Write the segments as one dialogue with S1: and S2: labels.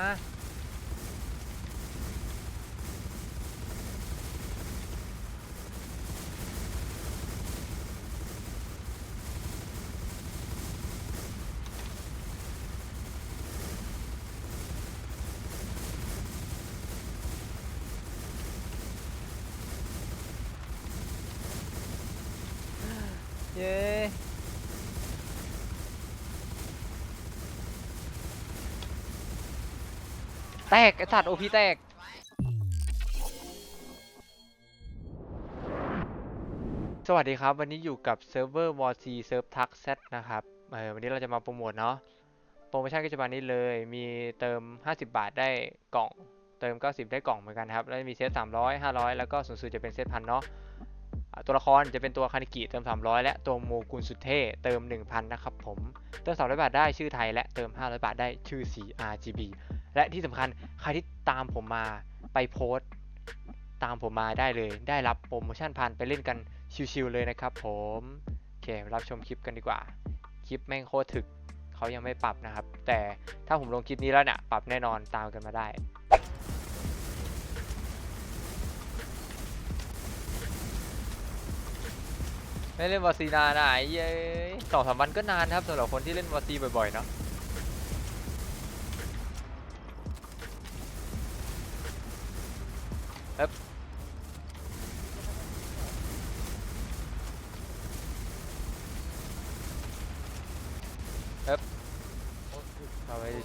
S1: มาเย้ แตกไอสัตว์โอพีแตกสวัสดีครับ วันนี้อยู่กับเซิร์ฟเวอร์ w a r c เซิร์ฟทักเซตนะครับเออวันนี้เราจะมาโปรโมทเนาะโปรโมชั่นก็จะมานี้เลย มีเติม 50 บาทได้กล่อง เติม 90 ได้กล่องเหมือนกันครับ แล้วมีเซต300 500 แล้วก็สูงสุดจะเป็นเซตพันเนาะตัวละครจะเป็นตัวคานิกิเติม 300 และตัวโมกุลสุดเท่เติม 1,000 นะครับผม เติม 300 บาทได้ชื่อไทยและเติม 500 บาทได้ชื่อสี RGB และที่สำคัญใครที่ตามผมมาไปโพสต์ ตามผมมาได้เลย ได้รับโปรโมชั่นพันไปเล่นกันชิวๆเลยนะครับผมโอเครับชมคลิปกันดีกว่า คลิปแม่งโคตรถึกเขายังไม่ปรับนะครับ แต่ถ้าผมลงคลิปนี้แล้วเนี่ยปรับแน่นอนตามกันมาได้ไม่เล่นวอซีนานอะไอ้เย้สองสามวันก็นานครับสำหรับคนที่เล่นวอซีบ่อยๆเนาะ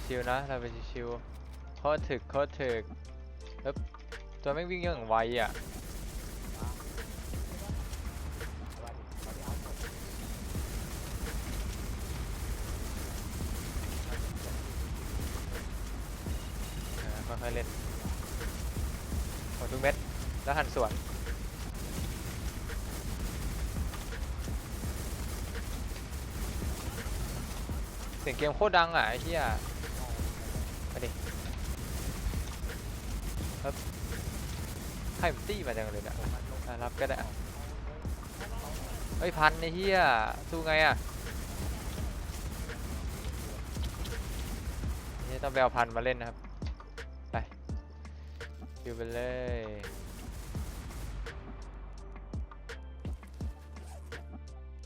S1: ชิวๆนะเราไปชิวๆโคตรถึกโคตรถึกเอ๊บตัวแม่งวิ่งอย่างไวอะเออค่อยๆเล่นหมดทุกเม็ดแล้วหันสวน เสียงเกมโคตรดังอะไอ้เหี้ย ครับใครมันตี้มาจังเลยเนี่ยอะรับก็ได้อะเฮ้ยพันไอ้เหี้ยสู้ไงอะนี่ต้องไปเอาพันมาเล่นนะครับ ไปคิวไปเลย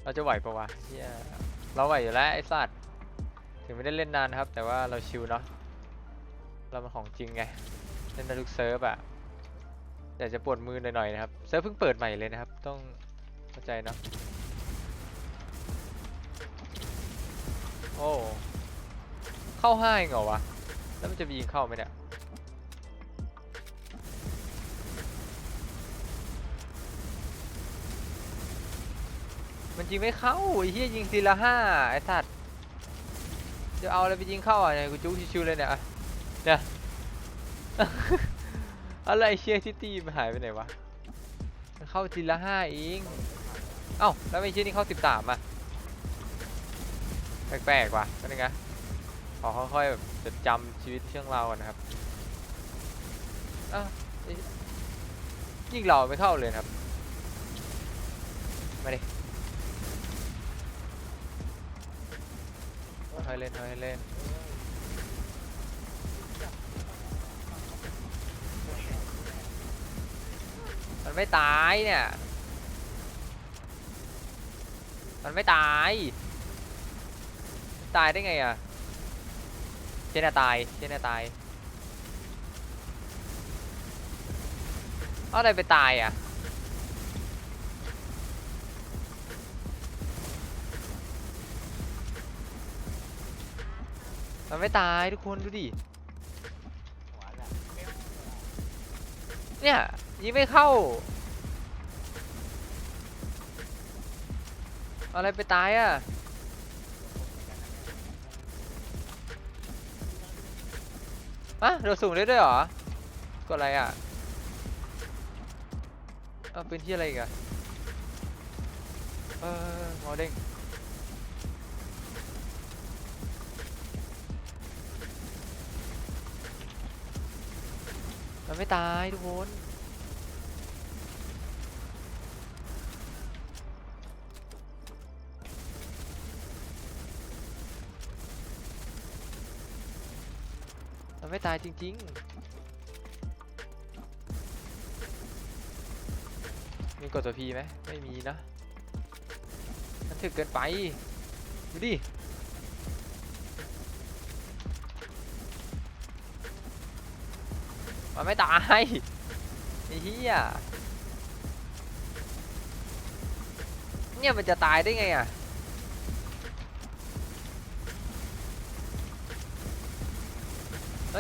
S1: เราจะไหวปะวะเหี้ยเราไหวอยู่แล้วไอ้สัตว์ถึงไม่ได้เล่นนานครับ แต่ว่าเราชิลเนาะเรามันของจริงไง ล่นได้ทุกเซิร์ฟอะแต่จะปวดมือหน่อยๆนะครับเซิร์ฟเพิ่งเปิดใหม่เลยนะครับ ต้องเข้าใจเนาะโอ้เข้าห้าเองเหรอวะแล้วมันจะมียิงเข้าไหมเนี่ยมันยิงไม่เข้าไอ้เหี้ยยิงทีละห้าไอ้สัตว์จะเอาอะไรไปยิงเข้าอะเนี่ยกูจุกชิวๆเลยเนี่ยเนี่ย อะไรเชียร์ซิตี้มันหายไปไหนวะมันเข้าทีละห้าเองเอ้าแล้วไม่เชียร์นี่เข้าสิบสามอะแปลกๆว่ะก็นไงขอค่อยๆแบบจดจำชีวิตเชื่องเราก่อนนะครับอ้าวยิ่งเราไม่เข้าเลยครับมาดิค่อยเล่นค่อยเล่น มันไม่ตายเนี่ย มันไม่ตาย ตายได้ไงอะเจน่าตายเจน่าตายเอาอะไรไปตายอะมันไม่ตายทุกคนดูดิเนี่ย ยิงไม่เข้า อะไรไปตายอะ อะเราสูงได้ด้วยเหรอ กดอะไรอะเอาเป็นที่อะไรอีกอะเออมอเด้งมันไม่ตายทุกคน ไม่ตายจริง ๆ มีกดตัวพีไหมไม่มีนะ มันถึกเกินไป ดูดิมันไม่ตาย ไอ้เหี้ยเนี่ยมันจะตายได้ไงอะ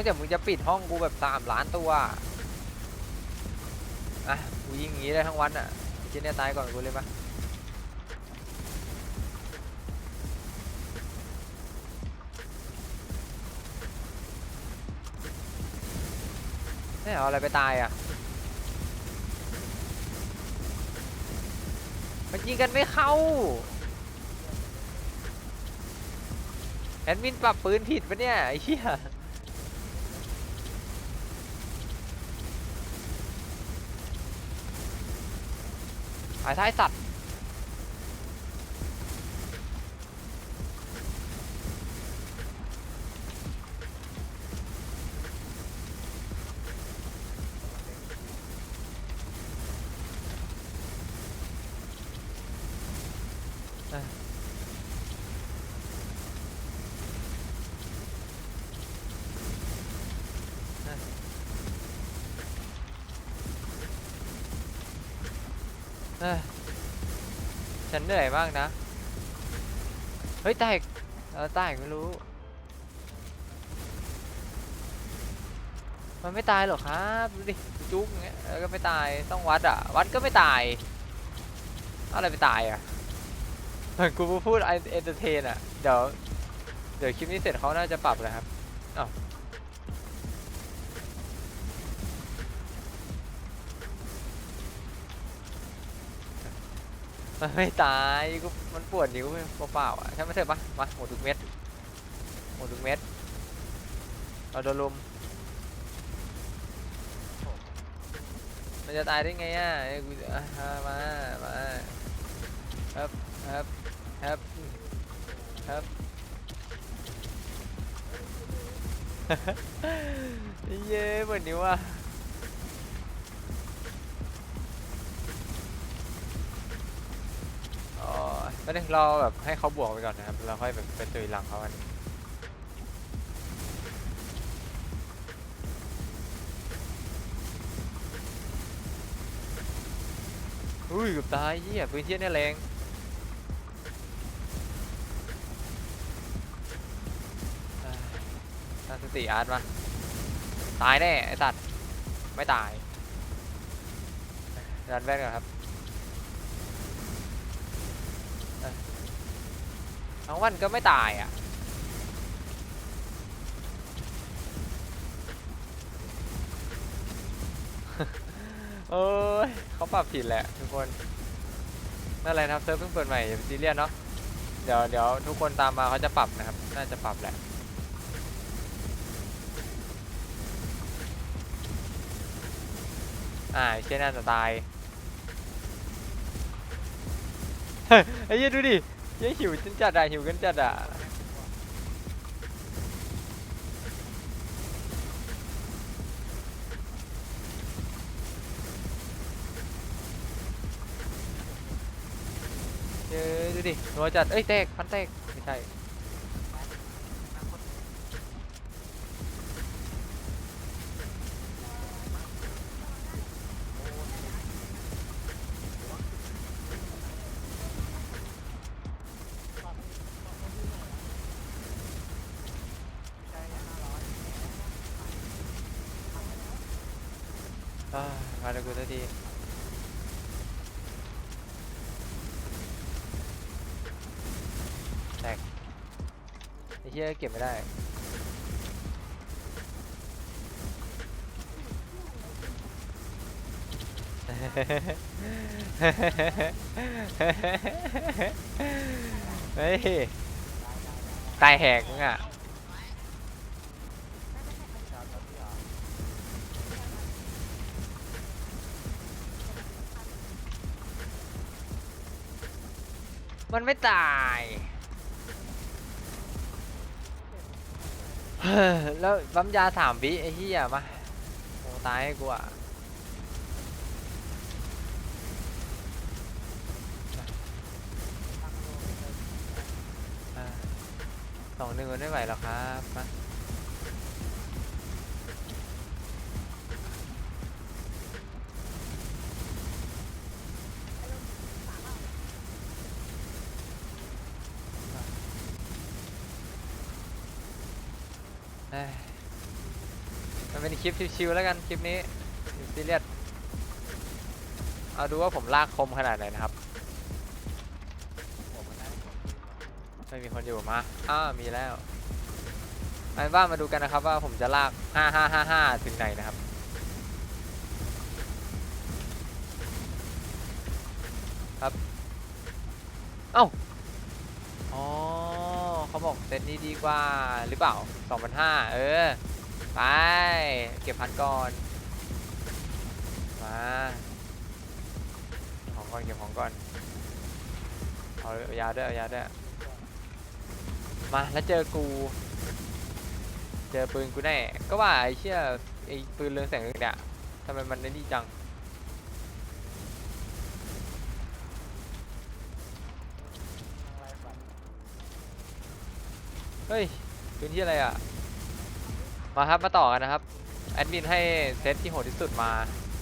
S1: นอกจากมึงจะปิดห้องกูแบบสามล้านตัวอะอะกูยิงอย่างงี้ได้ทั้งวันอะไอ้เจเนี่ยตายก่อนกูเลยปะไม่เอาอะไรไปตายอะ มันยิงกันไม่เข้า แอดมินปรับปืนผิดปะเนี่ยไอ้เหี้ย หายท้ายสัตว์ ฉันเหนื่อยมากนะ เฮ้ยตายอีกเออตายอีกไม่รู้ มันไม่ตายหรอกครับดูดิจุกงเงี้ยแล้วก็ไม่ตายต้องวัดอะ วัดก็ไม่ตายอาอะไรไปตายอะเหมือนกูพูดเอนเตอร์เทนอะ เดี๋ยว เดี๋ยวคลิปนี้เสร็จเขาน่าจะปรับเลยครับอ้าว มันไม่ตายกูมันปวดนิ้วเปล่าๆอะใช่ไหมเถอะปะมาหมดทุกเม็ดหมดทุกเม็ดเอาโดนลมมันจะตายได้ไงอะกูอะมามาครับครับครับครับเย้เหมือนนิ้วอะ ไม่ได้เราแบบให้เขาบวกไปก่อนนะครับเราค่อยแบบไปตุยหลังเขากันอุ้ยเกือบตายเหี้ยปืนเทียเนี่ยแรงอ่าตั้งสติอาร์ตมา ตายแน่ไอ้สัตว์ ไม่ตาย ดันแว่นก่อนครับเอ้ย ทั้งวันก็ไม่ตายอะโอ้ยเขาปรับผิดแหละทุกคนนั่นแหละนะครับเซิร์ฟเพิ่งเปิดใหม่อย่าไปซีเรียสเนาะเดี๋ยวเดี๋ยวทุกคนตามมาเขาจะปรับนะครับ น่าจะปรับแหละอ่าเช่นน่าจะตาย ไอ้เหี้ยดูดิเหี้ยหิวจนจัดอะหิวกันจัดอะเย้ยดูดินัวจัดเอ้ยแตกพันแตกไม่ใช่ มาเดี๋ยวกูสักทีแตกไอ้เหี้ยเก็บไม่ได้เฮ้ยตายแหกมึงอะ มันไม่ตายแล้วปั๊มยาสามวิไอ้เหี้ยมาโอ้ตายให้กูอะสองหนึ่งมันไม่ไหวหรอกครับมา คลิปชิวๆแล้วกันคลิปนี้ซีเรียสเอาดูว่าผมลากคมขนาดไหนนะครับ ไม่มีคนอยู่มาอ้ามีแล้วไปบ้ามาดูกันนะครับว่าผมจะลาก 5555 ถึงไหนนะครับ ครับ เอ้า อ๋อเขาบอกเซตนี้ดีกว่าหรือเปล่า2,500เออ ไป เก็บพันก่อน มาของก่อนเก็บของก่อน เอายาด้วยเอายาด้วย มาแล้วเจอกู เจอปืนกูแน่ ก็ว่าไอ้เชี่ยไอ้ปืนเรืองแสงเนี่ยทำไมมันไอ้นี่จังเฮ้ยปืนที่อะไรอะ มาครับมาต่อกันนะครับแอดมินให้เซตที่โหดที่สุดมา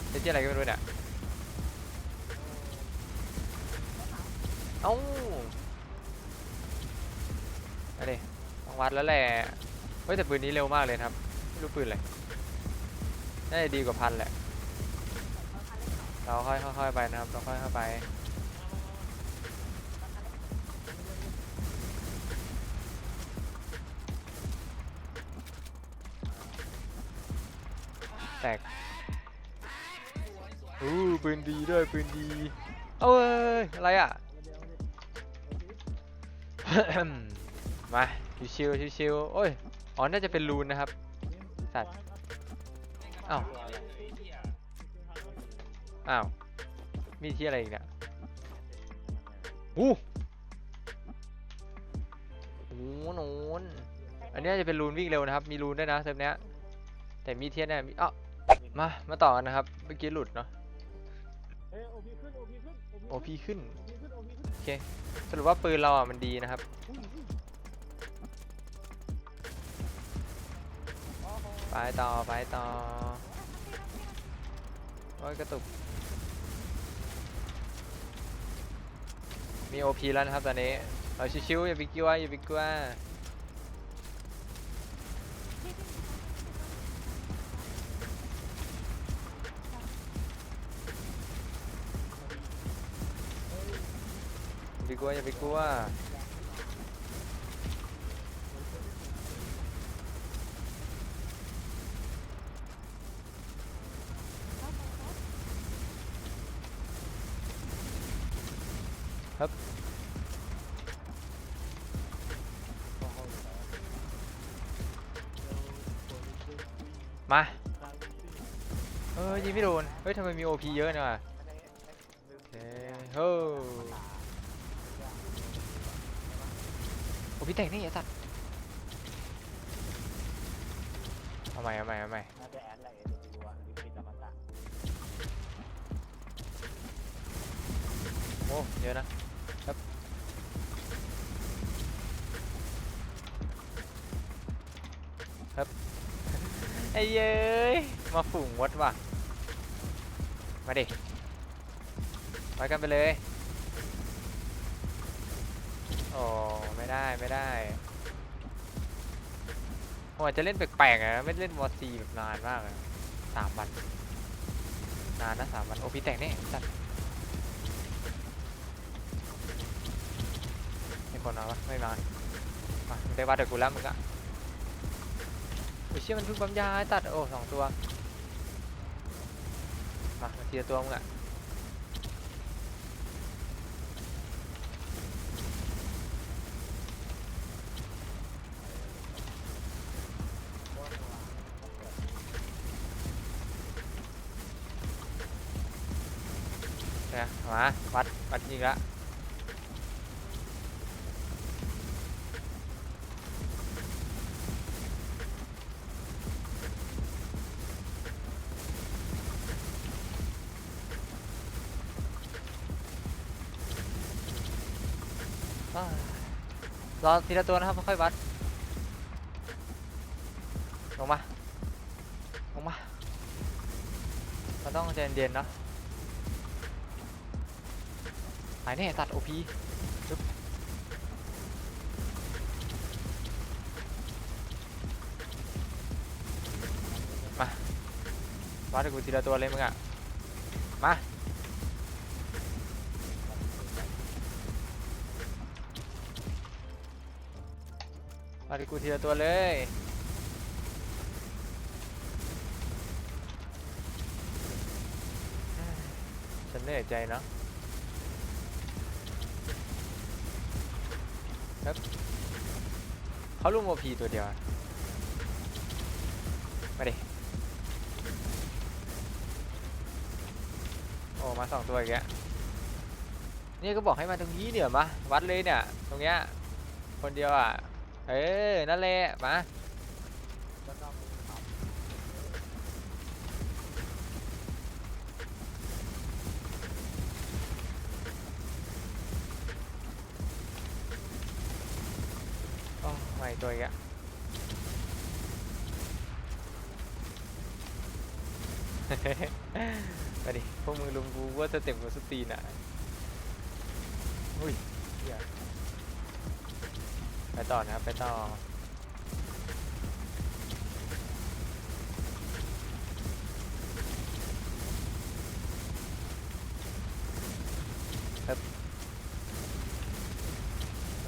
S1: เซตที่อะไรก็ไม่รู้เนี่ยเอ้ามาดิต้องวัดแล้วแหละเฮ้ยแต่ปืนนี้เร็วมากเลยครับไม่รู้ปืนอะไรน่าจะดีกว่าพันแหละเราค่อยค่อยๆไปนะครับเราค่อยๆไป กอู้ปืนดีด้วยปืนดีเอาเอ้ยอะไรอะ มาชิวๆชิวๆโอ้ย อ๋อ น่าจะเป็นรูนนะครับ สัตว์ อ้าว อ้าว มีที่อะไรอีกเนี่ยอู้โอ้โหนูนอันนี้น่าจะเป็นรูนวิ่งเร็วนะครับ มีรูนด้วยนะเซิร์ฟเนี้ย แต่มีเทียนเนี่ยมีอ้าว มา มาต่อกันนะครับ เมื่อกี้หลุดเนาะโอพีขึ้นโอเค สรุปว่าปืนเราอะมันดีนะครับไปต่อ ไปต่อ โอ้ยกระตุก มี OP แล้วนะครับตอนนี้เอาชิวๆอย่าไปกลัวอย่าไปกลัว กลัวอย่าไปกลัวมาเออยิงไม่โดนเฮ้ยทำไมมี OP เยอะเนี่ยวะเฮ้ยโฮ้ พีแตกนี่ไอ้สัตว์เอาใหม่เอาใหม่เอาใหม่
S2: น่าจะแอดอะไรดูอะดูคลิปธรรมศาสตร์
S1: โอ้เยอะนะครับครับไอ้เย้ยมาฝูงวดว่ะมาดิไปกันไปเลย ได้ไม่ได้ผมอาจจะเล่นแปลกๆอะไม่เล่นวอร์ซีแบบนานมากอะสามวันนานนะสามวันโอพีแตกแน่จัดมีคนมาปะไม่มามาได้วัดเดี๋ยวกูแล้วมึงอะโอ้ยเชี่ยมันเพิ่งปั๊มยาให้ตัดโอ้สองตัวมาทียร์ตัวมึงอะ มาวัดวัดยิงละรอทีละตัวนะครับค่อยวัด ลงมา ลงมาเราต้องใจเย็นๆเนาะายแน่ตัดโอพีมาวัดกูทีละตัวเลยมึงอะมาวัดกูทีละตัวเลยฉันเหนื่อยใจเนาะ เขาลุมโอพีตัวเดียวอะมาดิ โอ้ มาสองตัวอีกแล้วนี่ก็บอกให้มาตรงนี้เดี๋ยวมา วัดเลยเนี่ย ตรงเนี้ย คนเดียวอะ เออ นั่นแหละ มา โอ้ไม่ตัวอีกอะไปดิพวกมึงลุมกูว่าจะเต็มกับสตีนอะอุ้ยเหี้ยไปต่อนะครับ ไปต่อครับ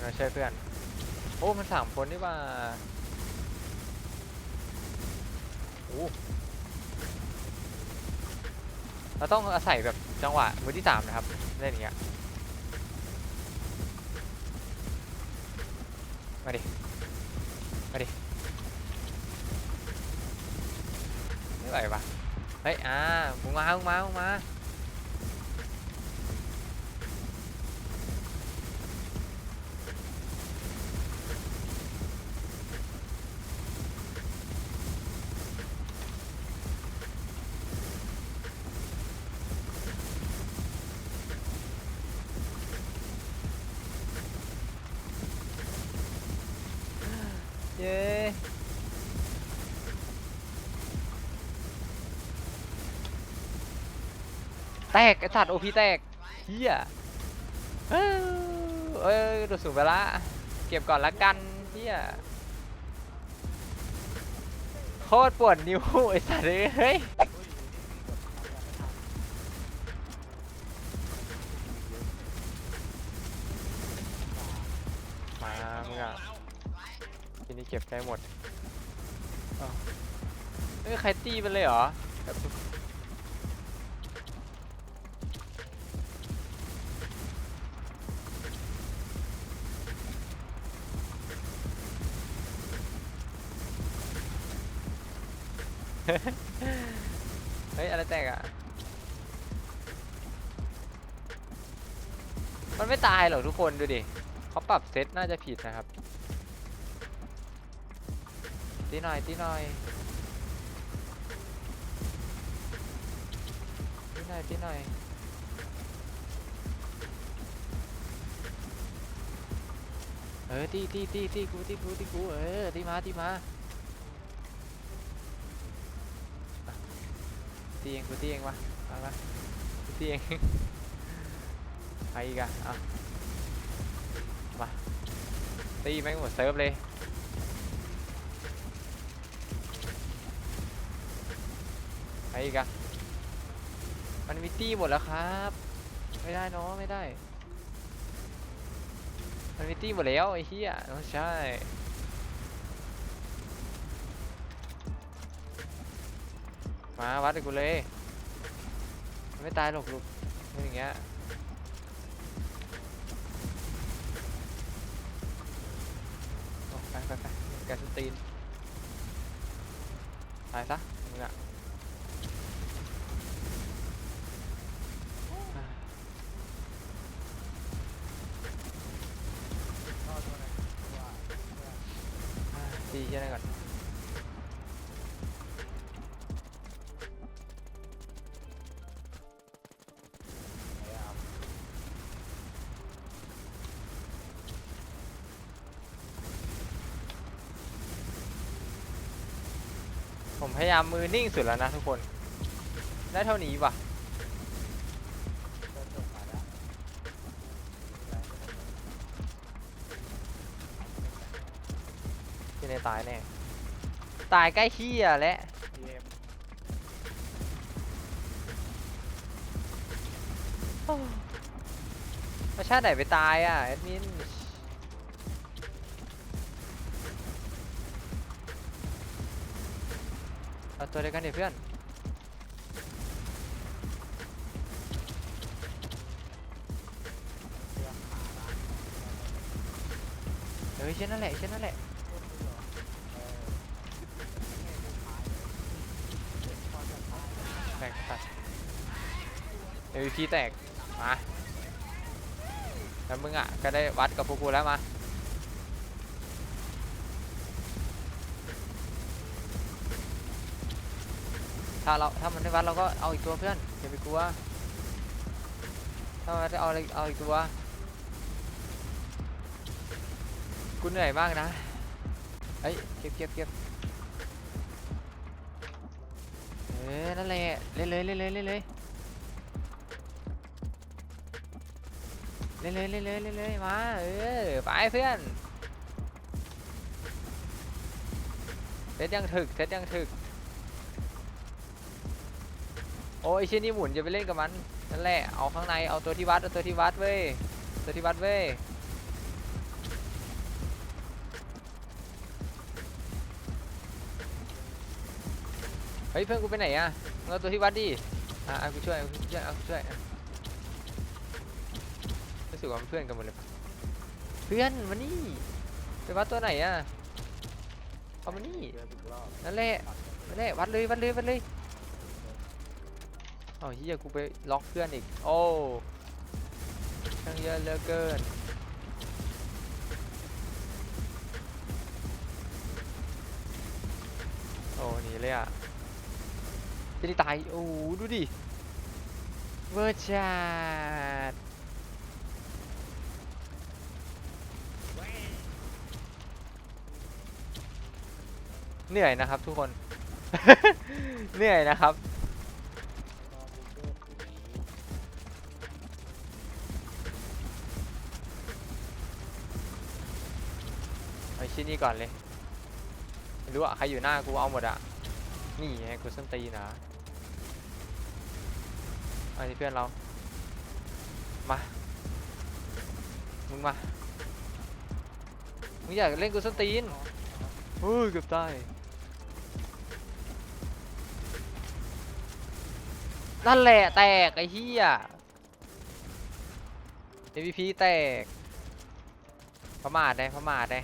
S1: มาช่วยเพื่อน โอ้ มันสามคนนี่ว่าโอ้เราต้องอาศัยแบบจังหวะมือที่สามนะครับเล่นอย่างเงี้ยมาดิ มาดิ ไม่ไหวปะเฮ้ย อ่ามึงมามึงมามึงมา กไอ้สัตว์โอพีแตกเฮียเอ้ยเอ้ยโดดสูงไปละเก็บก่อนละกันเฮียโคตรปวดนิ้วไอ้สัตว์เอ้ย
S2: อุ้ยนี่มีกดทำยังไม่ทัน
S1: มามึงอะทีนี้เก็บได้หมดอ้าวเอ้ยใครตีมันเลยเหรอ เฮ้ย อะไรแตกอะ มันไม่ตายหรอกทุกคนดูดิเขาปรับเซตน่าจะผิดนะครับ ตีหน่อย ตีหน่อยตีหน่อยตีหน่อยเออตีตีตีตีกูตีกูตีกูเออตีมาตีมาอะ ตีเองกูตีเองวะมามากูตีเองไปอีกอะอะมาตีแม่งหมดเซิร์ฟเลยไปอีกอะมันมีตีหมดแล้วครับ ไม่ได้เนาะไม่ได้ มันมีตีหมดแล้วไอ้เหี้ยไม่ใช่ มาวัดกับกูเลยมันไม่ตายหรอกลูกเป็นอย่างเงี้ยโอ้ไปไปไปแกสตีนตายซะมึงอะ พยายามมือนิ่งสุดแล้วนะทุกคน ได้เท่านี้ว่ะ
S2: เดินจบมาแล้ว
S1: ที่ในตายแน่ ตายใกล้เฮียและ
S2: ทีเอ็ม
S1: ประชาติไหนไปตายอะแอดมิน ตัวเดียวกันดิเพื่อน
S2: เรื่องขาละ
S1: เฮ้ยเช่นนั่นแหละเช่นนั่นแหละ
S2: เออให้ลูกค้าเด็กพอจะตาย
S1: แตกตัด MVP แตกมาแล้วมึงอะก็ได้วัดกับพวกกูแล้วมา ถ้าเราถ้ามันได้วัดเราก็เอาอีกตัวเพื่อนอย่าไปกลัวถ้ามันได้เอาอะไรเอาอีกตัวกูเหนื่อยมากนะเอ้ยเก็บเก็บเก็บเออนั่นแหละเล่นเลยเล่นเลยเล่นเลยเล่นเลยเล่นเลยเล่นเลยมาเออไปเพื่อนเซตยังถึกเซตยังถึก โอ้ยเชี่ยนี่หมุนจะไปเล่นกับมันนั่นแหละเอาข้างในเอาตัวที่วัดเอาตัวที่วัดเว้ยตัวที่วัดเว้ยเฮ้ยเพื่อนกูไปไหนอะเอาตัวที่วัดดิอะอะกูช่วยอะกูช่วยอะกูช่วยรู้สึกว่าเพื่อนกันหมดเลยเพื่อนมานี่ไปวัดตัวไหนอะเอามานี่
S2: เดือนอีกรอบ
S1: นั่นแหละนั่นแหละวัดเลยวัดเลยวัดเลย เอาเฮียกูไปล็อกเพื่อนอีก โอ้ช่างเยอะเหลือเกิน โอ้หนีเลยอะจะได้ตาย โอ้ดูดิ เวอร์จัดเหนื่อยนะครับทุกคน เหนื่อยนะครับ
S2: เอา
S1: ชิ้นนี้ก่อนเลยไม่รู้อะใครอยู่หน้ากูเอาหมดอะนี่ไงกูส้นตีนนะอันนี้เพื่อนเรา มา มึงมา มึงอยากเล่นกูส้นตีนเฮ้ยเกือบตายนั่นแหละแตกไอ้เหี้ย MVP แตกประมาทได้ประมาทได้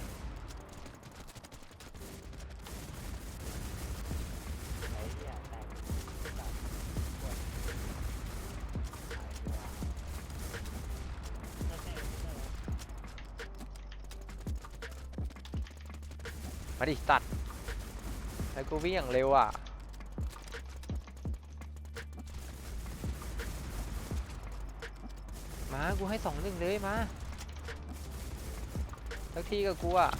S1: มาดิตัดแล้วกูวิ่งอย่างเร็วอะมากูให้สองหนึ่งเลยมาทักทีกับกูอะ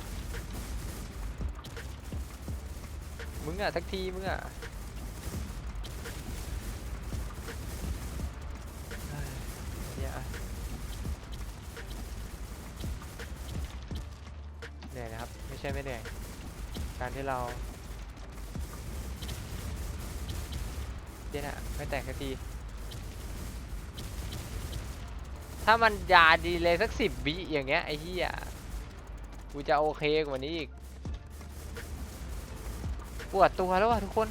S1: มึงอะทักทีมึงอะเฮ้ยเหี้ยเหนื่อยนะครับ ไม่ใช่ไม่เหนื่อย การที่เราเดี๋ยวนะไม่แตกสักทีถ้ามันยาดีเลยสักสิบวิอย่างเงี้ยไอ้เหี้ยกูจะโอเคกว่านี้อีกปวดตัวแล้วว่ะทุกคน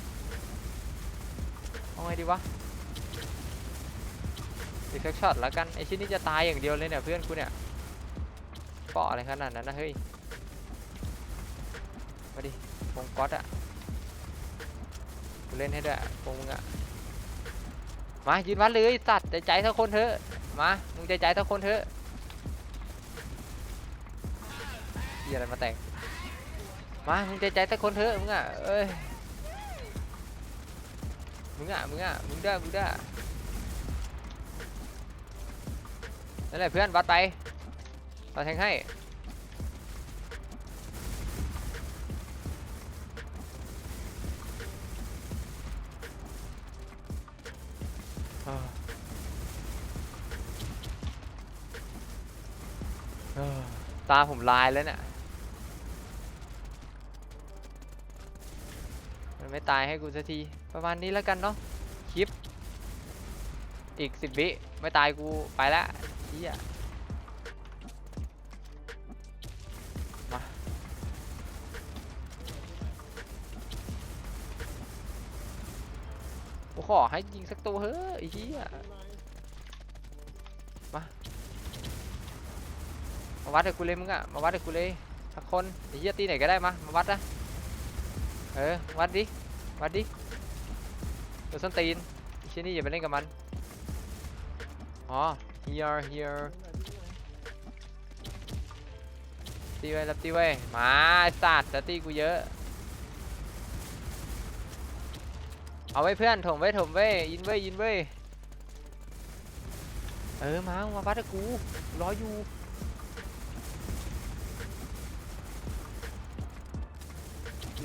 S1: เอาไงดีวะอีกสักช็อตแล้วกันไอ้ชิ้นนี้จะตายอย่างเดียวเลยเนี่ยเพื่อนกูเนี่ยเปาะอะไรขนาดนั้นนะเฮ้ย มาดิวงก๊อตอะกูเล่นให้ด้วยวงมึงอะมายืนวัดเลยสัตว์ใจใจเท่าคนเถอะมามึงใจใจเท่าคนเถอะเียอะไรมาแตกมามึงใจใจเท่าคนเถอะมึงอะเอ้ยมึงอะมึงอะมึงได้มึงได้นั่นแหละเพื่อนวัดไปเราแทงให้าผมลายแล้วเนี่ย มันไม่ตายให้กูสักที ประมาณนี้แล้วกันเนาะ คลิป อีกสิบวิ ไม่ตายกูไปละเฮียมากูขอให้ยิงสักตัวเฮ้ยเฮีย วัดให้กูเลยมึงอะมาวัดให้กูเลยสักคนไอ้เฮียตีไหนก็ได้มามาวัดนะเออวัดดิวัดดิตัวส้นตีนเชี่ยนี่อย่าไปเล่นกับมันอ๋อ here here ตีไว้รับตีไว้มาไอ้สัตว์จะตีกูเยอะเอาไว้เพื่อนถมไว้ถมไว้ยินไว้ยินไว้เออมามาวัดกับกูรออยู่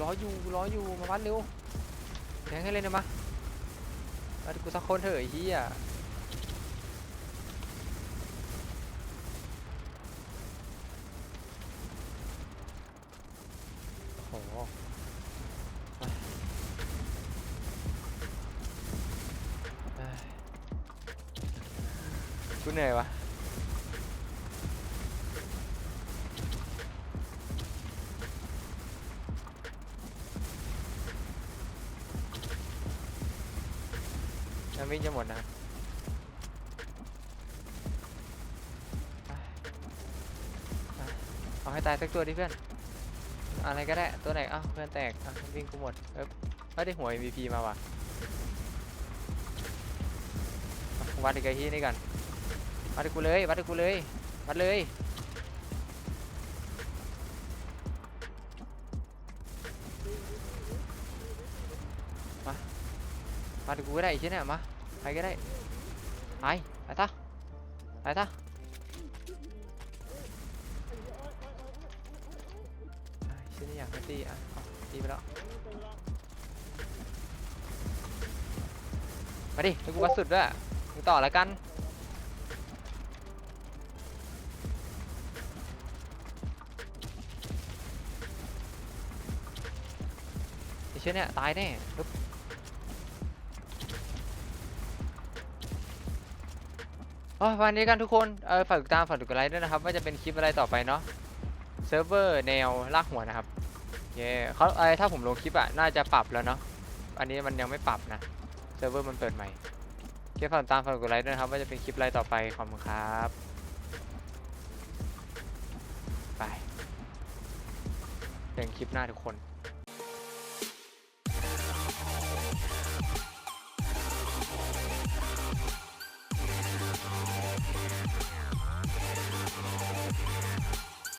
S1: รออยู่รออยู่มาวัดเร็วแทงให้เล่นนะมาวัดกูสักคนเถอะไอ้เหี้ย วิ่งจะหมดนะเอาให้ตายสักตัวดิเพื่อน อะไรก็ได้ตัวไหนเอ้าเพื่อนแตกอะวิ่งกูหมดเอ๊บเอ้ยได้หัว MVP มาว่ะวัดอีกไอ้ที่นี่กันวัดกูเลยวัดกูเลยวัดเลยมาวัดกูก็ได้ไอ้ที่เนี่ยมา ไปก็ได้ไปไปตาไปตาไอ้ที่นี่อยากให้ตีอะตีไปแล้วมาดิให้กูวัดสุดด้วยมึงต่อแล้วกันเชี่ยเนี่ยตายแน่ โอ้ยวันนี้กันทุกคนเออฝากติดตามฝากกดไลค์ด้วยนะครับว่าจะเป็นคลิปอะไรต่อไปเนาะเซิร์ฟเวอร์แนวลากหัวนะครับเย้เขาเออถ้าผมลงคลิปอะน่าจะปรับแล้วเนาะอันนี้มันยังไม่ปรับนะเซิร์ฟเวอร์มันเปิดใหม่คลิปฝากติดตามฝากกดไลค์ด้วยนะครับว่าจะเป็นคลิปอะไรต่อไปขอบคุณครับไปเจอกันคลิปหน้าทุกคน